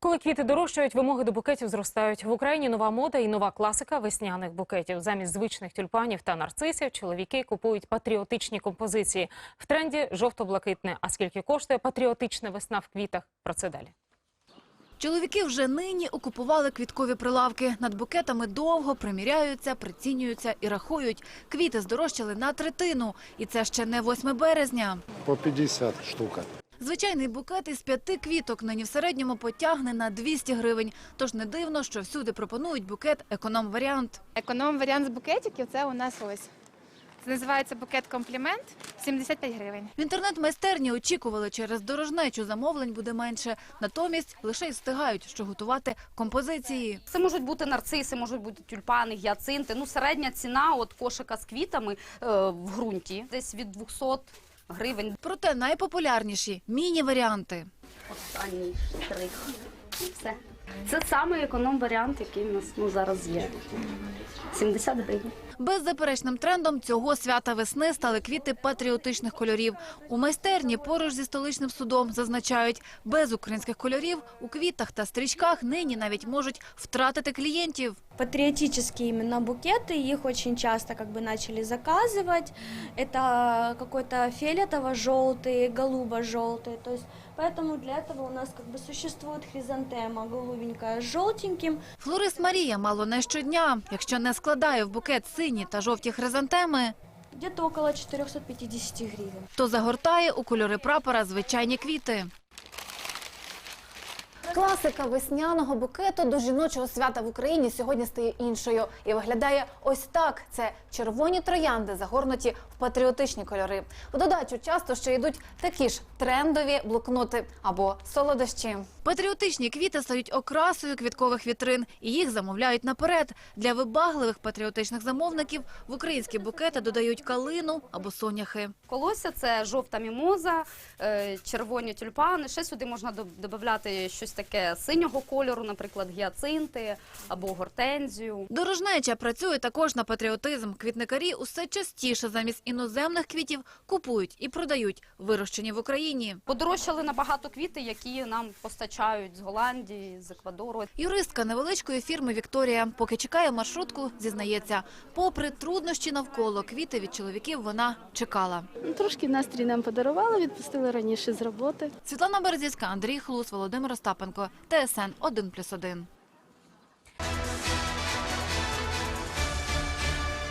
Коли квіти дорожчають, вимоги до букетів зростають. В Україні нова мода і нова класика весняних букетів. Замість звичних тюльпанів та нарцисів чоловіки купують патріотичні композиції. В тренді жовто-блакитне. А скільки коштує патріотична весна в квітах? Про це далі. Чоловіки вже нині окупували квіткові прилавки. Над букетами довго приміряються, прицінюються і рахують. Квіти здорожчали на третину. І це ще не 8 березня. По 50 штука. Звичайний букет із п'яти квіток нині в середньому потягне на 200 гривень. Тож не дивно, що всюди пропонують букет економ-варіант. Економ варіант з букетиків це у нас ось. Це називається букет комплімент 75 гривень. В інтернет-майстерні очікували, через дорожнечу замовлень буде менше. Натомість лише й встигають, що готувати композиції. Це можуть бути нарциси, можуть бути тюльпани, гіацинти. Ну, середня ціна от кошика з квітами е, в ґрунті десь від 200 гривень. Проте найпопулярніші міні-варіанти. Останній штрих. Все. Це саме економ варіант, який у нас ну, зараз є. 70 гривень. Беззаперечним трендом цього свята весни стали квіти патріотичних кольорів. У майстерні поруч зі столичним судом зазначають, без українських кольорів у квітах та стрічках нині навіть можуть втратити клієнтів патриотические именно букеты, их очень часто как бы начали заказывать. Это какой-то фиолетово-желтый, голубо-желтый. То есть поэтому для этого у нас как бы существует хризантема голубенькая с желтеньким. Флорист Марія мало не щодня. Якщо не складає в букет сині та жовті хризантеми, Где-то около 450 гривен. то загортає у кольори прапора звичайні квіти. Класика весняного букету до жіночого свята в Україні сьогодні стає іншою і виглядає ось так: це червоні троянди, загорнуті в патріотичні кольори. В додачу часто ще йдуть такі ж трендові блокноти або солодощі. Патріотичні квіти стають окрасою квіткових вітрин, і їх замовляють наперед. Для вибагливих патріотичних замовників в українські букети додають калину або соняхи. Колося це жовта мімоза, е, червоні тюльпани. Ще сюди можна до- додати щось таке синього кольору, наприклад, гіацинти або гортензію. Дорожнеча працює також на патріотизм. Квітникарі усе частіше замість іноземних квітів купують і продають вирощені в Україні. Подорожчали набагато квіти, які нам постачають з Голландії, з Еквадору. Юристка невеличкої фірми Вікторія, поки чекає маршрутку, зізнається, попри труднощі навколо квіти від чоловіків вона чекала. Ну, Трошки настрій нам подарували, відпустили раніше з роботи. Світлана Березівська, Андрій Хлус, Володимир Остапенко, ТСН 1+,1.